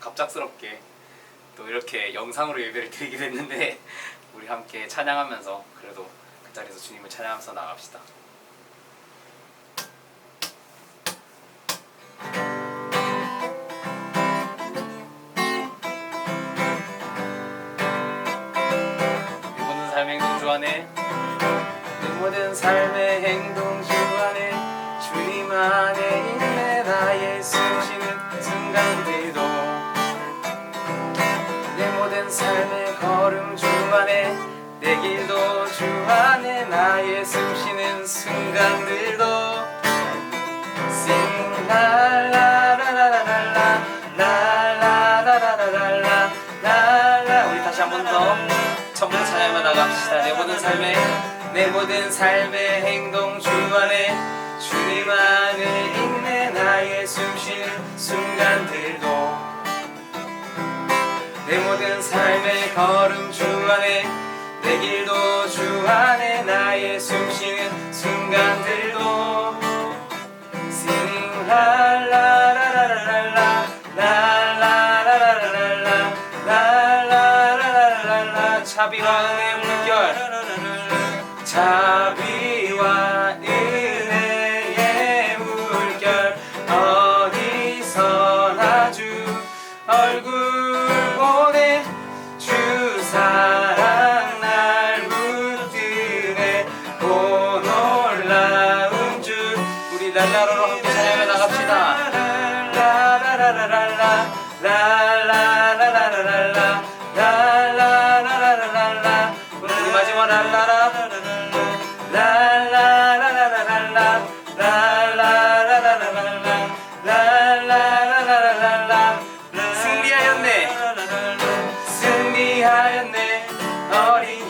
갑작스럽게 또 이렇게 영상으로 예배를 드리게 됐는데 우리 함께 찬양하면서 그래도 그 자리에서 주님을 찬양하면서 나갑시다. 순간들도 처음부터 찬양하며 나갑시다 내 모든 삶의 내 모든 삶의 행동 주 안에 주님 안에 있네 나의 숨 쉬는 순간들도 내 모든 삶의 걸음 주 안에 내 길도 주 안에 라라라라라라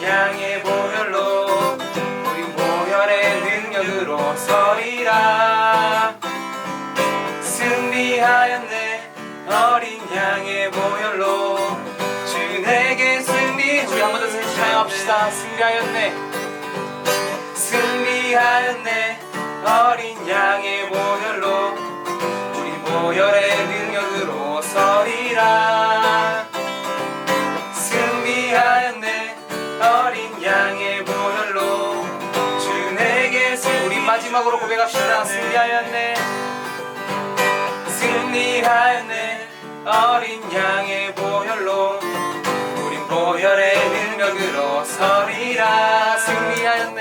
양의 보혈로 우리 보혈의 능력으로 서리라. 승리하였네 어린 양의 보혈로. 주 내게 승리 우리 한번 더 승리하합시다. 승리하였네. 승리하였네 어린 양의 보혈로 우리 보혈의 능력으로 서리라 고백합시다 승리하였네. 승리하였네. 어린 양의 보혈로 우린 보혈의 능력으로 서리라. 승리하였네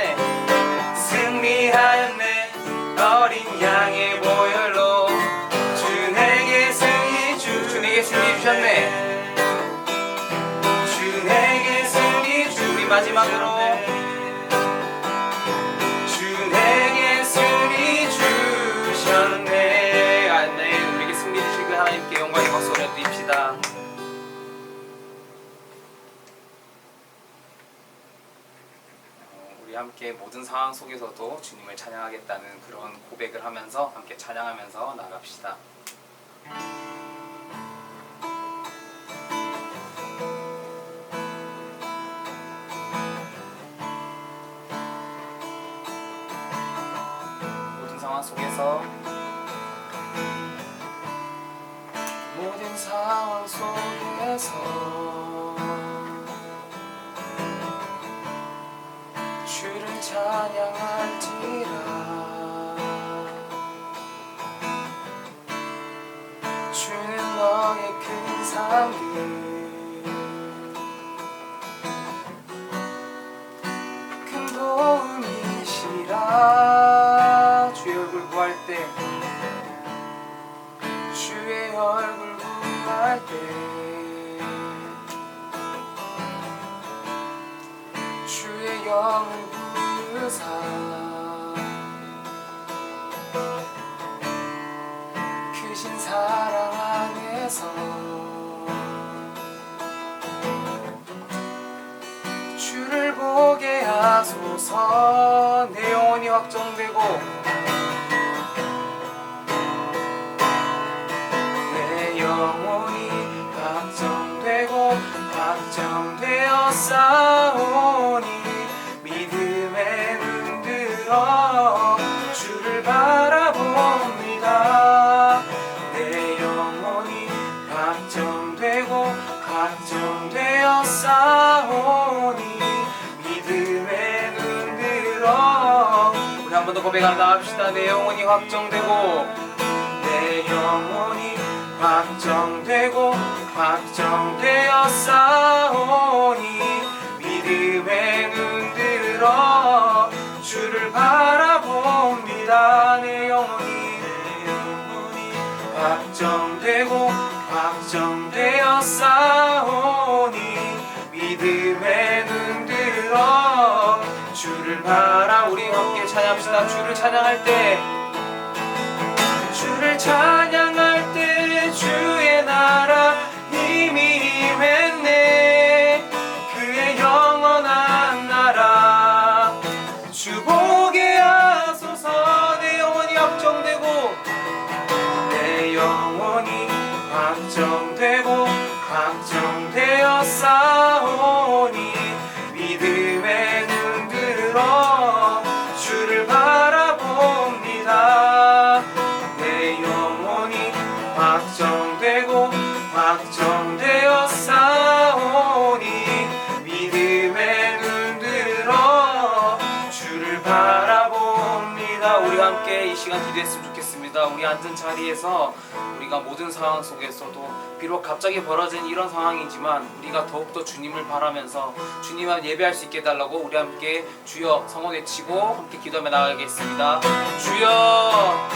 함께 모든 상황 속에서도 주님을 찬양하겠다는 그런 고백을 하면서 함께 찬양하면서 나갑시다. 모든 상황 속에서 모든 상황 속에서 구할 때 주의 얼굴 구할 때 주의 영을 부르사 크신 사랑 안에서 주를 보게 하소서. 내 영혼이 확정되고 눈 들어 주를 바라봅니다. 고백하다 합시다. 내 영혼이 확정되고 내 영혼이 확정되고 확정되어 싸우니 믿음에 눈들어 주를 바라봅니다. 내 영혼이 내 영혼이 확정되고 확정되어 싸우니 믿음에 눈들어 주를 바라. 우리 함께 찬양합시다. 주를 찬양할 때 주를 찬양 확정되어 싸우니 믿음에 눈들어 주를 바라봅니다. 우리 함께 이 시간 기도했으면 좋겠습니다. 우리 앉은 자리에서 우리가 모든 상황 속에서도 비록 갑자기 벌어진 이런 상황이지만 우리가 더욱더 주님을 바라면서 주님만 예배할 수 있게 해달라고 우리 함께 주여 성호 외치고 함께 기도하며 나가겠습니다. 주여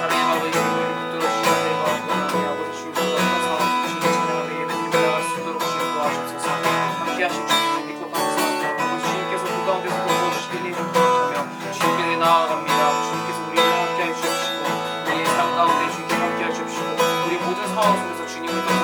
사랑의 주님을 속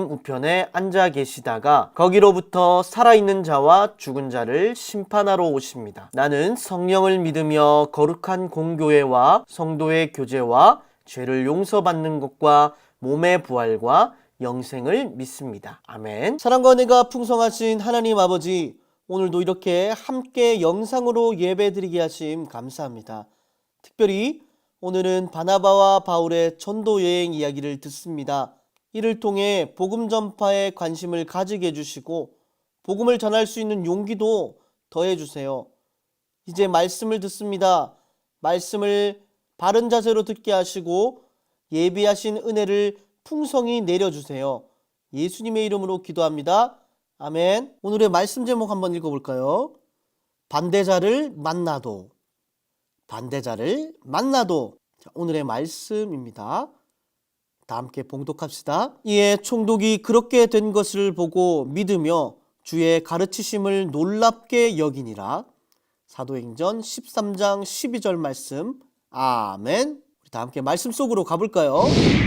우편에 앉아 계시다가 거기로부터 살아있는 자와 죽은 자를 심판하러 오십니다. 나는 성령을 믿으며 거룩한 공교회와 성도의 교제와 죄를 용서받는 것과 몸의 부활과 영생을 믿습니다. 아멘. 사랑과 은혜가 풍성하신 하나님 아버지, 오늘도 이렇게 함께 영상으로 예배드리게 하심 감사합니다. 특별히 오늘은 바나바와 바울의 전도 여행 이야기를 듣습니다. 이를 통해 복음 전파에 관심을 가지게 해주시고 복음을 전할 수 있는 용기도 더해 주세요. 이제 말씀을 듣습니다. 말씀을 바른 자세로 듣게 하시고 예비하신 은혜를 풍성히 내려주세요. 예수님의 이름으로 기도합니다. 아멘. 오늘의 말씀 제목 한번 읽어볼까요? 반대자를 만나도. 반대자를 만나도. 자, 오늘의 말씀입니다. 다 함께 봉독합시다. 이에 총독이 그렇게 된 것을 보고 믿으며 주의 가르치심을 놀랍게 여기니라. 사도행전 13장 12절 말씀. 아멘. 다 함께 말씀 속으로 가볼까요?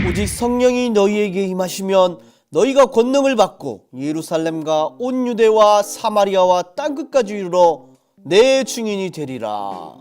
오직 성령이 너희에게 임하시면 너희가 권능을 받고 예루살렘과 온 유대와 사마리아와 땅 끝까지 이르러 내 증인이 되리라.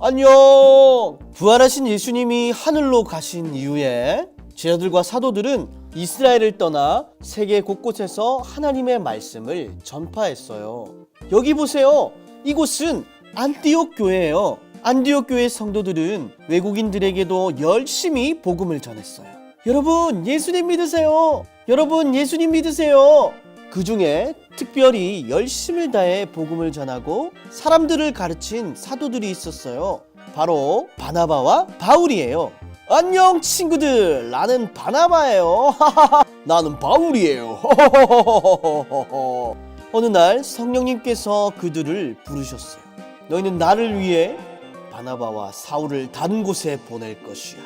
안녕. 부활하신 예수님이 하늘로 가신 이후에 제자들과 사도들은 이스라엘을 떠나 세계 곳곳에서 하나님의 말씀을 전파했어요. 여기 보세요. 이곳은 안티옥 교회예요. 안티옥 교회 성도들은 외국인들에게도 열심히 복음을 전했어요. 여러분, 예수님 믿으세요. 여러분, 예수님 믿으세요. 그 중에 특별히 열심을 다해 복음을 전하고 사람들을 가르친 사도들이 있었어요. 바로 바나바와 바울이에요. 안녕 친구들 나는 바나바예요. 나는 바울이에요. 어느 날 성령님께서 그들을 부르셨어요 너희는 나를 위해 바나바와 사울을 다른 곳에 보낼 것이야.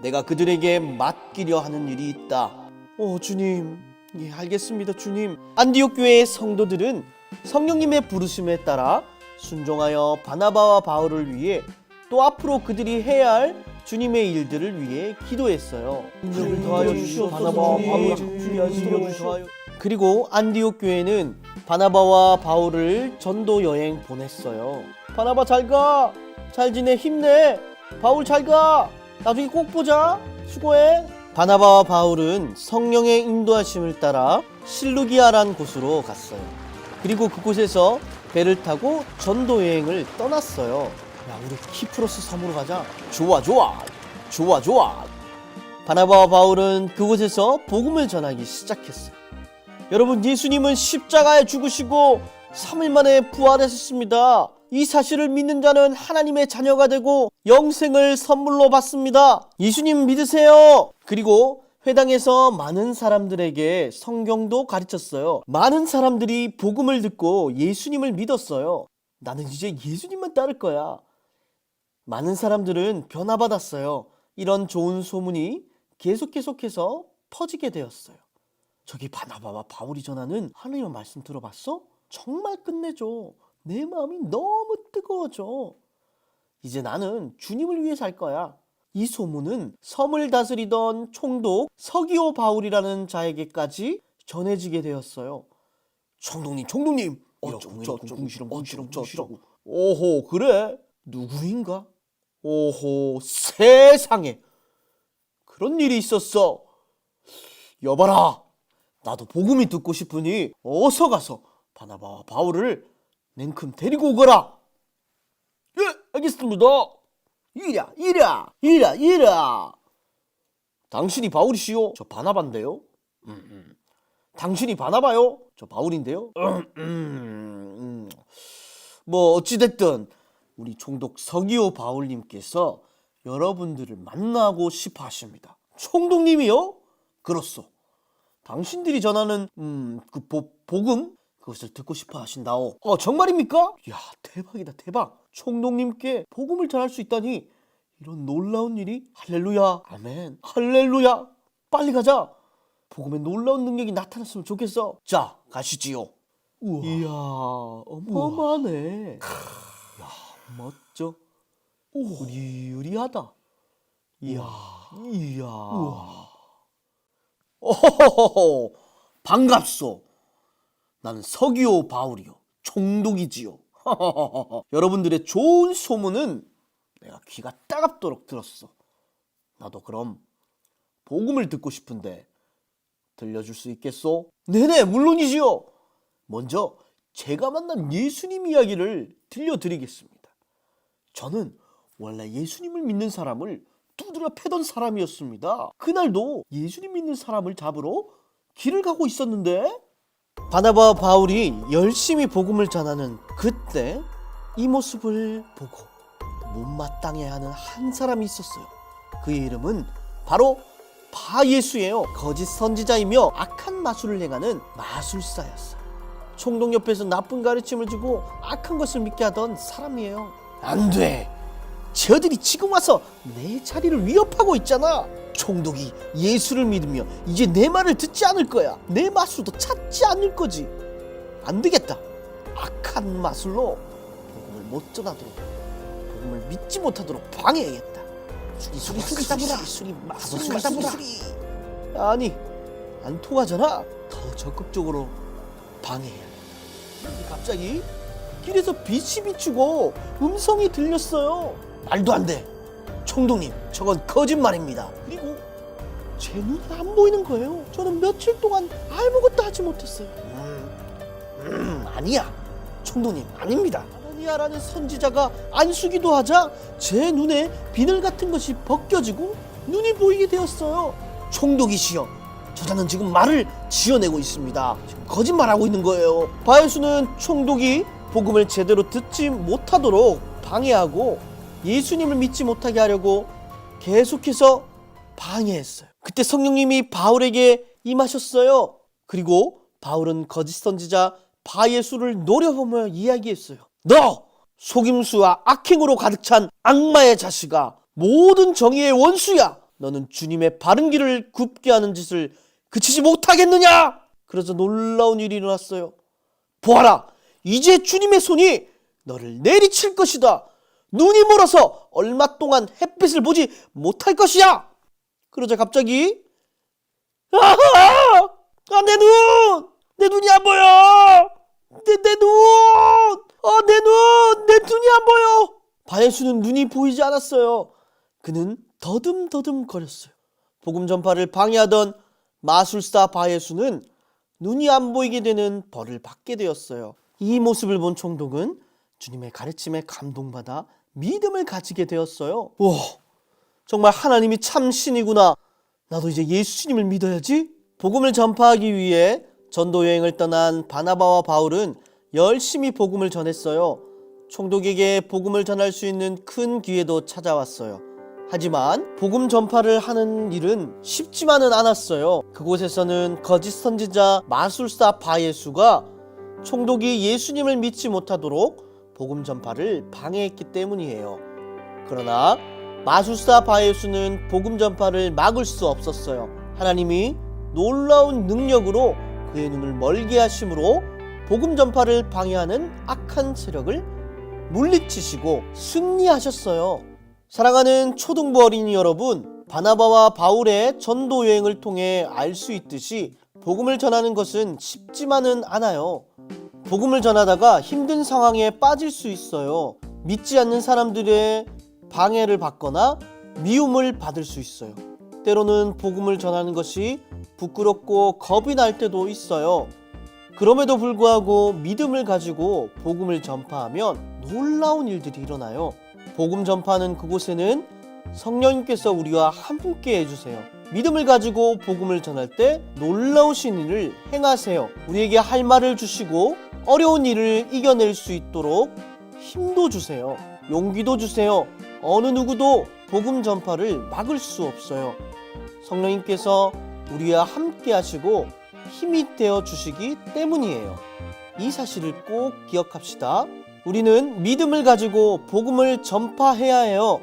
내가 그들에게 맡기려 하는 일이 있다 오 주님. 예, 알겠습니다, 주님. 안디옥 교회의 성도들은 성령님의 부르심에 따라 순종하여 바나바와 바울을 위해 또 앞으로 그들이 해야 할 주님의 일들을 위해 기도했어요. 능력을 더하여 주시오 바나바와 바울을 더하여. 그리고 안디옥 교회는 바나바와 바울을 전도 여행 보냈어요. 바나바 잘 가. 잘 지내. 힘내. 바울 잘 가. 나중에 꼭 보자. 수고해. 바나바와 바울은 성령의 인도하심을 따라 실루기아란 곳으로 갔어요. 그리고 그곳에서 배를 타고 전도 여행을 떠났어요. 야, 우리 키프로스 섬으로 가자. 좋아, 좋아. 좋아, 좋아. 바나바와 바울은 그곳에서 복음을 전하기 시작했어요. 여러분, 예수님은 십자가에 죽으시고 3일 만에 부활하셨습니다. 이 사실을 믿는 자는 하나님의 자녀가 되고 영생을 선물로 받습니다. 예수님 믿으세요. 그리고 회당에서 많은 사람들에게 성경도 가르쳤어요. 많은 사람들이 복음을 듣고 예수님을 믿었어요. 나는 이제 예수님만 따를 거야. 많은 사람들은 변화받았어요. 이런 좋은 소문이 계속 계속해서 퍼지게 되었어요. 저기 바나바와 바울이 전하는 하나님의 말씀 들어봤어? 정말 끝내줘. 내 마음이 너무 뜨거워져. 이제 나는 주님을 위해 살 거야. 이 소문은 섬을 다스리던 총독 서기오 바울이라는 자에게까지 전해지게 되었어요. 총독님, 총독님. 어쩌고 저쩌고 궁시렁 궁시렁 저쩌고. 오호, 그래? 누구인가? 오호, 세상에. 그런 일이 있었어. 여봐라. 나도 복음이 듣고 싶으니 어서 가서 바나바와 바울을 냉큼 데리고 오거라. 예, 알겠습니다. 이랴, 이랴, 이랴, 이랴. 당신이 바울이시오? 저 바나바인데요. 음, 음. 당신이 바나바요? 저 바울인데요. 음, 음, 음. 뭐 어찌됐든 우리 총독 서기호 바울님께서 여러분들을 만나고 싶어 하십니다. 총독님이요? 그렇소. 당신들이 전하는 음, 그 보, 복음 그것을 듣고 싶어 하신다오. 어 정말입니까? 야 대박이다 대박. 총독님께 복음을 전할 수 있다니 이런 놀라운 일이 할렐루야 아멘 할렐루야 빨리 가자. 복음의 놀라운 능력이 나타났으면 좋겠어. 자 가시지요. 우와. 이야 어마어마하네. 야 멋져. 우리우리하다. 이야 이야. 오호호호 반갑소. 나는 서기오 바울이요. 총독이지요. 여러분들의 좋은 소문은 내가 귀가 따갑도록 들었어. 나도 그럼 복음을 듣고 싶은데 들려줄 수 있겠소? 네네 물론이지요. 먼저 제가 만난 예수님 이야기를 들려드리겠습니다. 저는 원래 예수님을 믿는 사람을 두드려 패던 사람이었습니다. 그날도 예수님 믿는 사람을 잡으러 길을 가고 있었는데 바나바와 바울이 열심히 복음을 전하는 그때 이 모습을 보고 못마땅해 하는 한 사람이 있었어요. 그의 이름은 바로 바 예수예요. 거짓 선지자이며 악한 마술을 행하는 마술사였어요. 총독 옆에서 나쁜 가르침을 주고 악한 것을 믿게 하던 사람이에요. 안 돼. 저들이 지금 와서 내 자리를 위협하고 있잖아. 총독이 예수를 믿으며 이제 내 말을 듣지 않을 거야. 내 마술도 찾지 않을 거지. 안 되겠다. 악한 마술로 복음을 못 전하도록 복음을 믿지 못하도록 방해해야겠다. 수리 수리 수리 따보라 수리 마술 수리 따보라 아니 안 통하잖아. 더 적극적으로 방해해야 갑자기 길에서 빛이 비추고 음성이 들렸어요. 말도 안 돼. 총독님, 저건 거짓말입니다. 그리고 제 눈에 안 보이는 거예요. 저는 며칠 동안 아무것도 하지 못했어요. 음, 음, 아니야. 총독님, 아닙니다. 아나니아라는 선지자가 안수기도 하자 제 눈에 비늘 같은 것이 벗겨지고 눈이 보이게 되었어요. 총독이시여, 저자는 지금 말을 지어내고 있습니다. 지금 거짓말하고 있는 거예요. 바예수는 총독이 복음을 제대로 듣지 못하도록 방해하고 예수님을 믿지 못하게 하려고 계속해서 방해했어요. 그때 성령님이 바울에게 임하셨어요. 그리고 바울은 거짓 선지자 바예수를 노려보며 이야기했어요. 너 속임수와 악행으로 가득 찬 악마의 자식아, 모든 정의의 원수야. 너는 주님의 바른 길을 굽게 하는 짓을 그치지 못하겠느냐? 그래서 놀라운 일이 일어났어요. 보아라! 이제 주님의 손이 너를 내리칠 것이다. 눈이 멀어서 얼마 동안 햇빛을 보지 못할 것이야. 그러자 갑자기 아하! 아, 내 눈! 내 눈이 안 보여! 내, 내 눈! 아, 내 눈! 내 눈이 안 보여! 바예수는 눈이 보이지 않았어요. 그는 더듬더듬 거렸어요. 복음 전파를 방해하던 마술사 바예수는 눈이 안 보이게 되는 벌을 받게 되었어요. 이 모습을 본 총독은 주님의 가르침에 감동받아 믿음을 가지게 되었어요. 와, 정말 하나님이 참 신이구나. 나도 이제 예수님을 믿어야지. 복음을 전파하기 위해 전도 여행을 떠난 바나바와 바울은 열심히 복음을 전했어요. 총독에게 복음을 전할 수 있는 큰 기회도 찾아왔어요. 하지만 복음 전파를 하는 일은 쉽지만은 않았어요. 그곳에서는 거짓 선지자 마술사 바예수가 총독이 예수님을 믿지 못하도록 복음 전파를 방해했기 때문이에요. 그러나 마술사 바예수는 복음 전파를 막을 수 없었어요. 하나님이 놀라운 능력으로 그의 눈을 멀게 하심으로 복음 전파를 방해하는 악한 세력을 물리치시고 승리하셨어요. 사랑하는 초등부 어린이 여러분, 바나바와 바울의 전도 여행을 통해 알 수 있듯이 복음을 전하는 것은 쉽지만은 않아요. 복음을 전하다가 힘든 상황에 빠질 수 있어요. 믿지 않는 사람들의 방해를 받거나 미움을 받을 수 있어요. 때로는 복음을 전하는 것이 부끄럽고 겁이 날 때도 있어요. 그럼에도 불구하고 믿음을 가지고 복음을 전파하면 놀라운 일들이 일어나요. 복음 전파하는 그곳에는 성령님께서 우리와 함께 해주세요. 믿음을 가지고 복음을 전할 때 놀라우신 일을 행하세요. 우리에게 할 말을 주시고 어려운 일을 이겨낼 수 있도록 힘도 주세요. 용기도 주세요. 어느 누구도 복음 전파를 막을 수 없어요. 성령님께서 우리와 함께 하시고 힘이 되어 주시기 때문이에요. 이 사실을 꼭 기억합시다. 우리는 믿음을 가지고 복음을 전파해야 해요.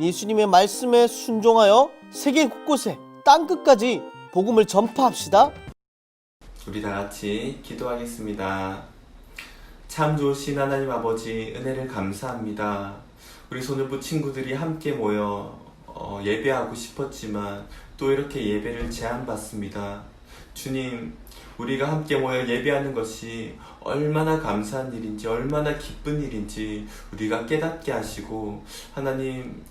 예수님의 말씀에 순종하여 세계 곳곳에 땅 끝까지 복음을 전파합시다. 우리 다 같이 기도하겠습니다. 참 좋으신 하나님 아버지 은혜를 감사합니다. 우리 손을부 친구들이 함께 모여 어, 예배하고 싶었지만 또 이렇게 예배를 제안받습니다. 주님, 우리가 함께 모여 예배하는 것이 얼마나 감사한 일인지, 얼마나 기쁜 일인지 우리가 깨닫게 하시고, 하나님,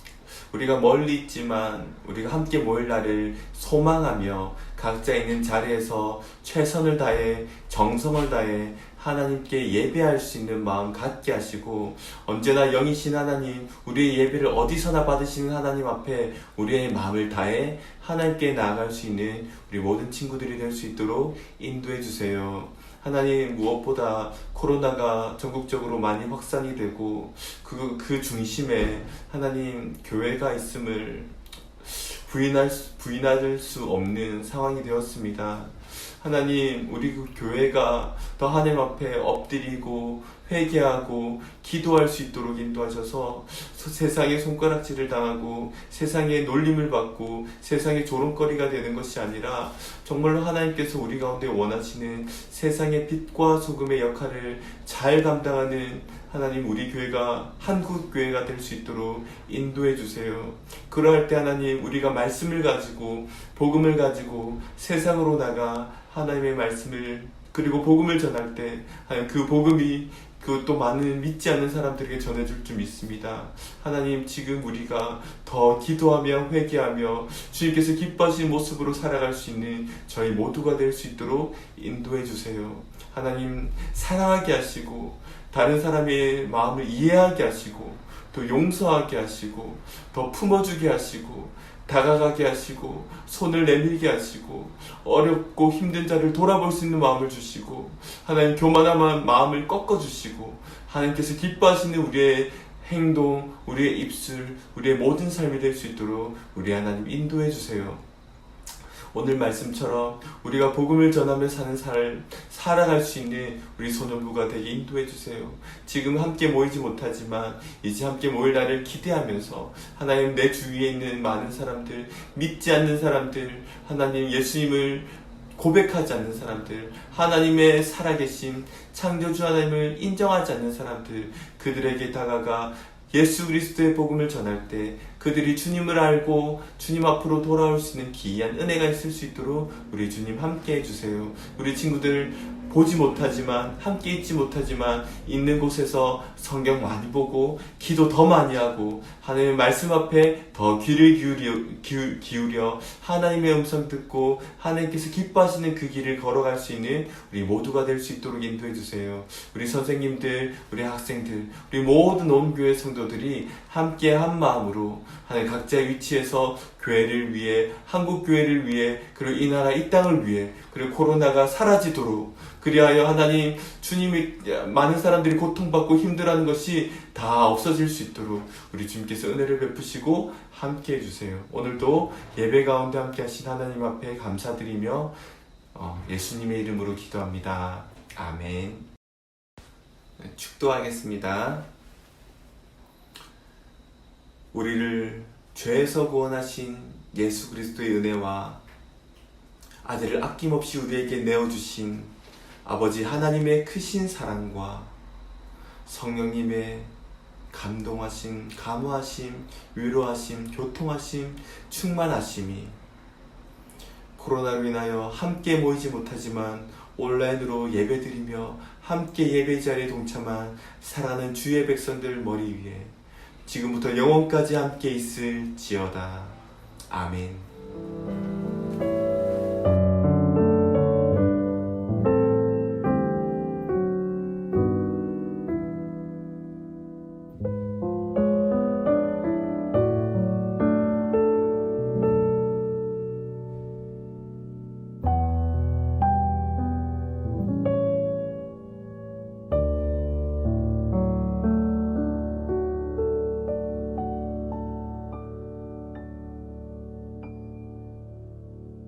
우리가 멀리 있지만 우리가 함께 모일 날을 소망하며 각자 있는 자리에서 최선을 다해 정성을 다해 하나님께 예배할 수 있는 마음 갖게 하시고 언제나 영이신 하나님 우리의 예배를 어디서나 받으시는 하나님 앞에 우리의 마음을 다해 하나님께 나아갈 수 있는 우리 모든 친구들이 될 수 있도록 인도해 주세요. 하나님 무엇보다 코로나가 전국적으로 많이 확산이 되고 그, 그 중심에 하나님 교회가 있음을 부인할, 수- 부인할 수 없는 상황이 되었습니다. 하나님, 우리 그 교회가 더 하나님 앞에 엎드리고 회개하고 기도할 수 있도록 인도하셔서 서- 세상의 손가락질을 당하고 세상의 놀림을 받고 세상의 조롱거리가 되는 것이 아니라 정말로 하나님께서 우리 가운데 원하시는 세상의 빛과 소금의 역할을 잘 감당하는 하나님 우리 교회가 한국 교회가 될 수 있도록 인도해 주세요. 그러할 때 하나님 우리가 말씀을 가지고 복음을 가지고 세상으로 나가 하나님의 말씀을 그리고 복음을 전할 때 그 복음이 그또 많은 믿지 않는 사람들에게 전해줄 줄 믿습니다. 하나님 지금 우리가 더 기도하며 회개하며 주님께서 기뻐하시는 모습으로 살아갈 수 있는 저희 모두가 될 수 있도록 인도해 주세요. 하나님 사랑하게 하시고 다른 사람의 마음을 이해하게 하시고 또 용서하게 하시고 더 품어주게 하시고 다가가게 하시고 손을 내밀게 하시고 어렵고 힘든 자를 돌아볼 수 있는 마음을 주시고 하나님 교만한 마음을 꺾어 주시고 하나님께서 기뻐하시는 우리의 행동, 우리의 입술, 우리의 모든 삶이 될 수 있도록 우리 하나님 인도해 주세요. 오늘 말씀처럼 우리가 복음을 전하며 사는 살, 살아갈 수 있는 우리 소년부가 되게 인도해 주세요. 지금 함께 모이지 못하지만 이제 함께 모일 날을 기대하면서 하나님 내 주위에 있는 많은 사람들, 믿지 않는 사람들, 하나님 예수님을 고백하지 않는 사람들, 하나님의 살아계신 창조주 하나님을 인정하지 않는 사람들, 그들에게 다가가 예수 그리스도의 복음을 전할 때 그들이 주님을 알고 주님 앞으로 돌아올 수 있는 기이한 은혜가 있을 수 있도록 우리 주님 함께 해주세요. 우리 친구들 보지 못하지만 함께 있지 못하지만 있는 곳에서 성경 많이 보고 기도 더 많이 하고 하나님의 말씀 앞에 더 귀를 기울여, 기울여 하나님의 음성 듣고 하나님께서 기뻐하시는 그 길을 걸어갈 수 있는 우리 모두가 될 수 있도록 인도해 주세요. 우리 선생님들, 우리 학생들, 우리 모든 온 교회 성도들이 함께 한 마음으로 하나님 각자의 위치에서 교회를 위해 한국 교회를 위해 그리고 이 나라 이 땅을 위해 그리고 코로나가 사라지도록 그리하여 하나님 주님이 많은 사람들이 고통받고 힘들어하는 것이 다 없어질 수 있도록 우리 주님께서 은혜를 베푸시고 함께 해주세요. 오늘도 예배 가운데 함께 하신 하나님 앞에 감사드리며 어, 예수님의 이름으로 기도합니다. 아멘. 네, 축도하겠습니다. 우리를 죄에서 구원하신 예수 그리스도의 은혜와 아들을 아낌없이 우리에게 내어주신 아버지 하나님의 크신 사랑과 성령님의 감동하심, 감화하심, 위로하심, 교통하심, 충만하심이 코로나로 인하여 함께 모이지 못하지만 온라인으로 예배드리며 함께 예배 자리에 동참한 사랑하는 주의 백성들 머리 위에 지금부터 영원까지 함께 있을 지어다. 아멘.